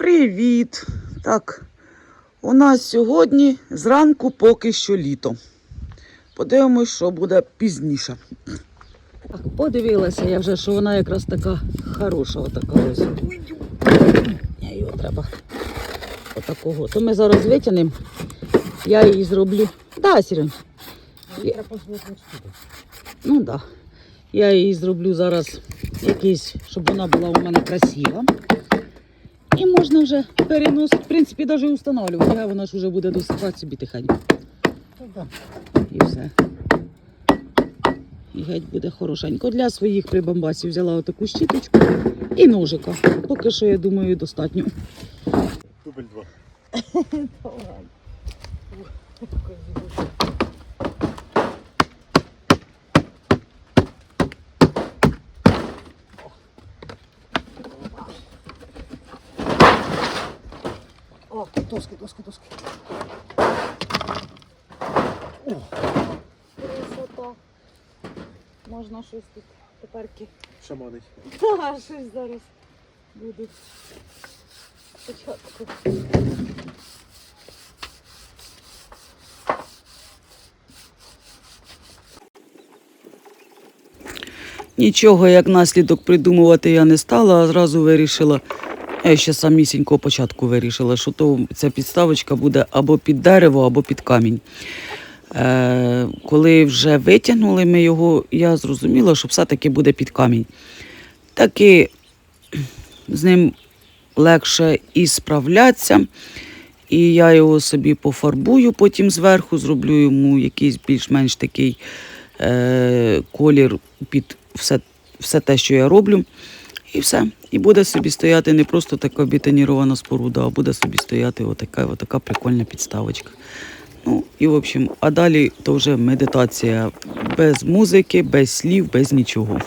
Привіт! Так, у нас сьогодні зранку поки що літо. Подивимось, що буде пізніше. Так, подивилася я вже, що вона якраз така хороша, отака ось. Ні, його треба отакого. То ми зараз витягнемо. Я її зроблю. Да, Сірень? Я- Ну так. Да. Я її зроблю зараз якийсь, щоб вона була у мене красива. І можна вже переносити, в принципі, навіть встановлювати, а вона ж вже буде досихати собі тихенько. І все. І геть буде хорошенько. Для своїх прибамбасів взяла отаку щіточку і ножика. Поки що, я думаю, достатньо. Дубль два. О, Доски, доски, доски. красота. Можна щось тут теперки. Шаманить. Так, щось зараз буде. Спочатку. Нічого, як наслідок придумувати я не стала, а зразу вирішила. Я ще самісінького початку вирішила, що то ця підставочка буде або під дерево, або під камінь. Е, коли вже витягнули ми його, я зрозуміла, що все-таки буде під камінь. Таки з ним легше і справлятися. І я його собі пофарбую потім зверху, зроблю йому якийсь більш-менш такий е, колір під все, все те, що я роблю. І все. І буде собі стояти не просто така бетонірована споруда, а буде собі стояти отака, отака прикольна підставочка. Ну і в общем, а далі то вже медитація без музики, без слів, без нічого.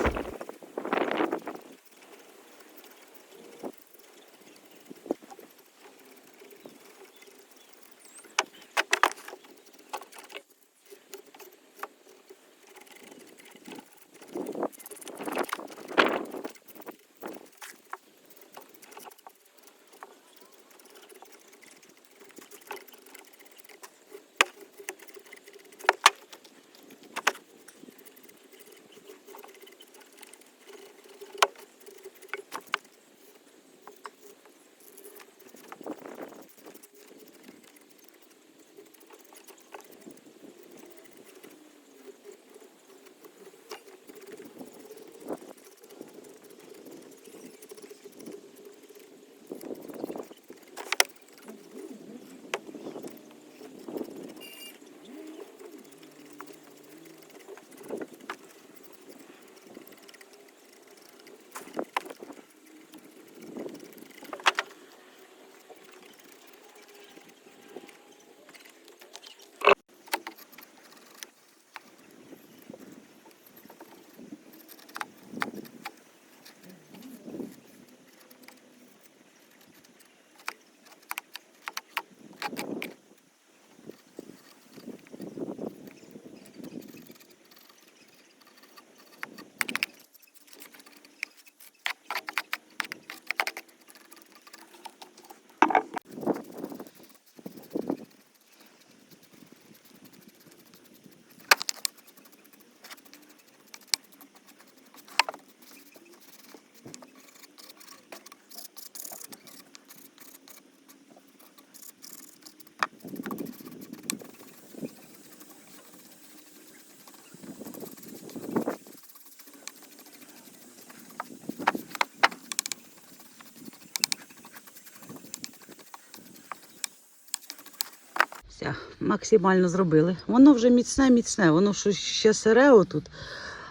Все, максимально зробили. Воно вже міцне, міцне, воно ще сире отут,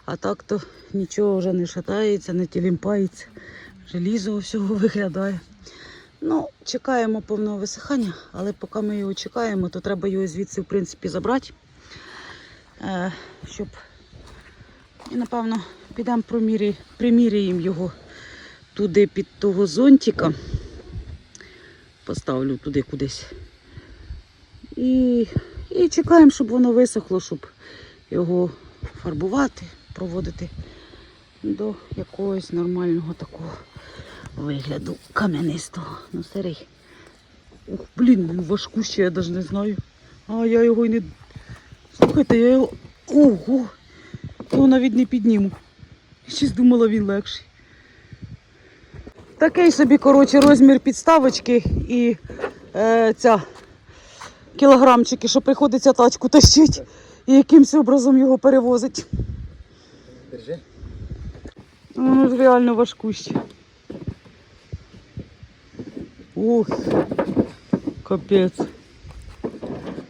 а так то нічого вже не шатається, не тілімпається. Желізо всього виглядає. Ну, чекаємо повного висихання, але поки ми його чекаємо, то треба його звідси, в принципі, забрати. Е, щоб... І, напевно, підемо приміряємо його туди під того зонтика. Поставлю туди кудись. І, і чекаємо, щоб воно висохло, щоб його фарбувати, проводити до якогось нормального такого вигляду кам'янистого. Ну, старий. Ух, блін, він важкущий, я навіть не знаю. А я його й не. Слухайте, я його. Ого! Його навіть не підніму. Щось думала, він легший. Такий собі, коротше, розмір підставочки і е, ця кілограмчики, що приходиться тачку тащить і якимось образом його перевозить. Держи. Ж реально важкуще. Ух, капець.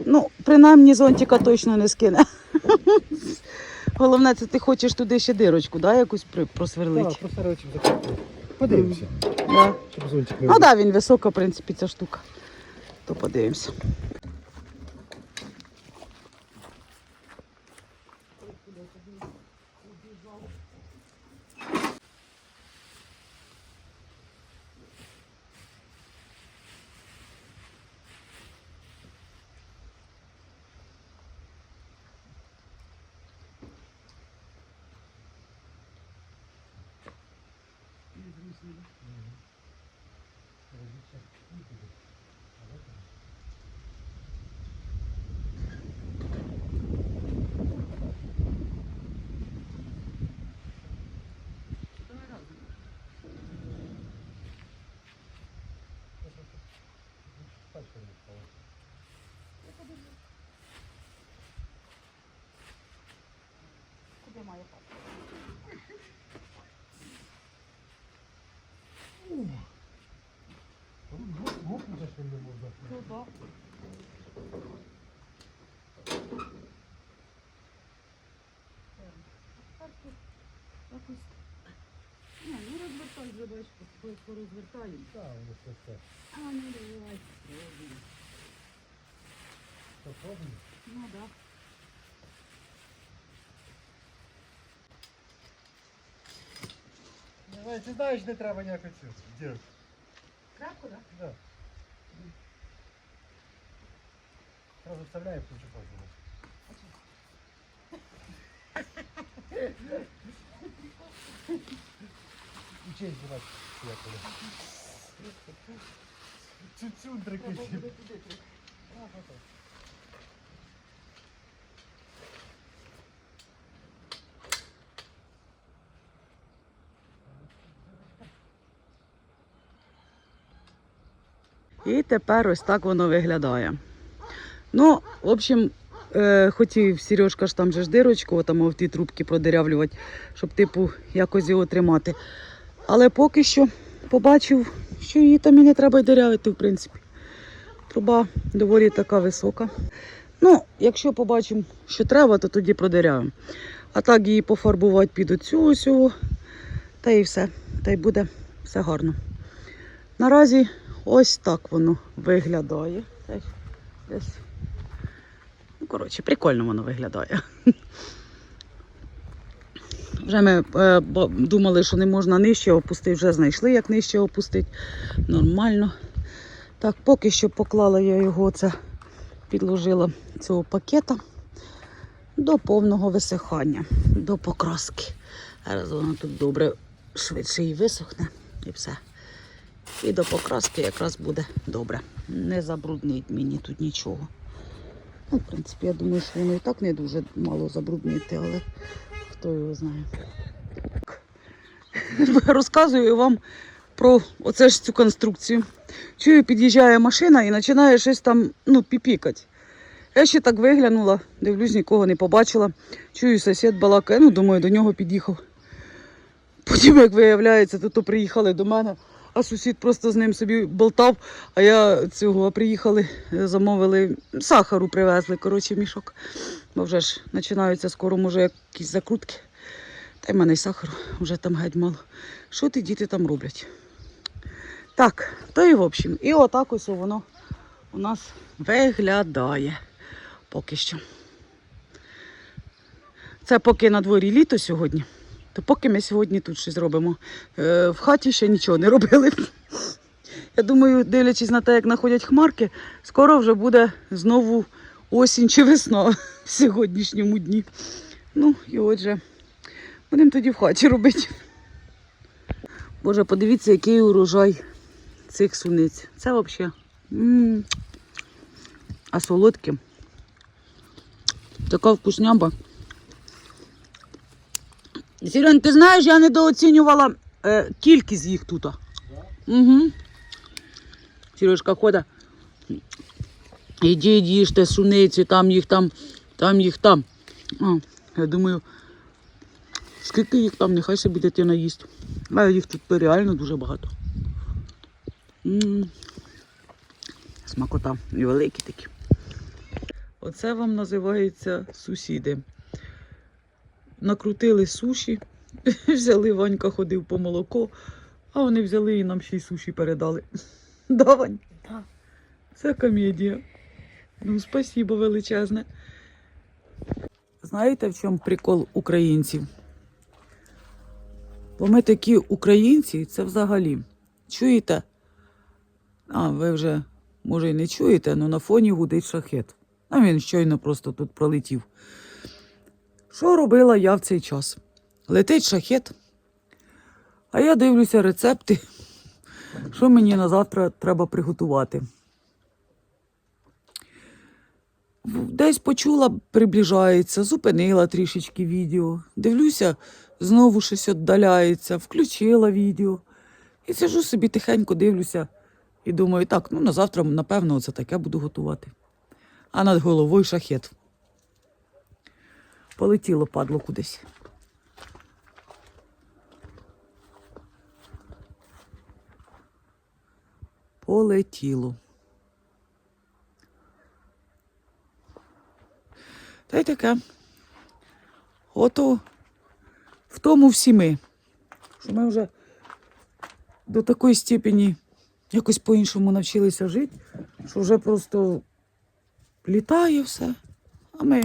Ну, принаймні зонтика точно не скине. Головне, це ти хочеш туди ще дирочку, да, якусь при- просверлити. Так, речі закрити. Подивимося, Да. щоб зонтик не Ну так, да, він висока, в принципі, ця штука. То подивимося. kaç vermiş falan. Kudema yapar. Oğlum yok, yok mu kaç vermiş burada? Yok. розвертай вже бачиш, порозвертаємо. Так, воно все все. А, ну давай. Попробуй. Ну да. Давай, ти знаєш, не треба ніяко цю. Де? Крапку, да? Да. Сразу вставляю, ключу пальцем. Учись, воно. Цю-цю дрикусі. І тепер ось так воно виглядає. Ну, в общем, е, хотів Сережка ж там же ж дирочку, там в ті трубки продирявлювати, щоб типу якось його тримати. Але поки що побачив, що її там і не треба й дирявити, в принципі. Труба доволі така висока. Ну, якщо побачимо, що треба, то тоді продиряємо. А так її пофарбувати під оцю ось, та і все. Та й буде все гарно. Наразі ось так воно виглядає. Десь. Ну, коротше, прикольно воно виглядає. Вже ми е, думали, що не можна нижче опустити, вже знайшли, як нижче опустити. Нормально. Так, поки що поклала я його це, підложила цього пакета до повного висихання, до покраски. Зараз воно тут добре швидше і висохне і все. І до покраски якраз буде добре. Не забруднить мені тут нічого. Ну, в принципі, я думаю, що воно і так не дуже мало забруднити, але хто його знає. Розказую вам про оце ж цю конструкцію. Чую, під'їжджає машина і починає щось там ну, піпікати. Я ще так виглянула, дивлюсь, нікого не побачила. Чую, сусід балакає, ну, думаю, до нього під'їхав. Потім, як виявляється, то, то приїхали до мене, а сусід просто з ним собі болтав, а я цього приїхали, е, замовили, сахару привезли, коротше, мішок. Бо вже ж починаються скоро, може, якісь закрутки. Та й мене й сахару вже там геть мало. Що ті діти там роблять? Так, то і в общем. І отак ось воно у нас виглядає поки що. Це поки на дворі літо сьогодні, то поки ми сьогодні тут щось робимо. Е, в хаті ще нічого не робили. Я думаю, дивлячись на те, як находять хмарки, скоро вже буде знову осінь чи весна в сьогоднішньому дні. Ну, і отже, будемо тоді в хаті робити. Боже, подивіться, який урожай цих суниць. Це взагалі. А солодкі. Така вкусняба. Сірень, ти знаєш, я недооцінювала е, кількість їх тут. Угу. Сережка ходить. Ідіть, їжте суниці, там їх там, там їх там. А, я думаю, скільки їх там, нехай собі дитина їсть. А їх тут реально дуже багато. М. Смакота і великі такі. Оце вам називається сусіди. Накрутили суші, взяли, Ванька ходив по молоко, а вони взяли і нам ще й суші передали. Да, Вань? Да. Це комедія. Ну, спасибо величезне. Знаєте, в чому прикол українців? Бо ми такі українці, це взагалі. Чуєте? А, ви вже, може, і не чуєте, але на фоні гудить шахет. А він щойно просто тут пролетів. Що робила я в цей час? Летить шахет, а я дивлюся рецепти, що мені на завтра треба приготувати. Десь почула, приближається, зупинила трішечки відео. Дивлюся, знову щось віддаляється, включила відео. І сижу собі тихенько дивлюся і думаю, так, ну на завтра, напевно, оце таке буду готувати. А над головою шахет. Полетіло падло кудись. Полетіло. Та й таке. Ото в тому всі ми. Що ми вже до такої степені якось по-іншому навчилися жити, що вже просто літає все. А ми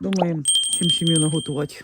думаємо, чим сім'ю наготувати.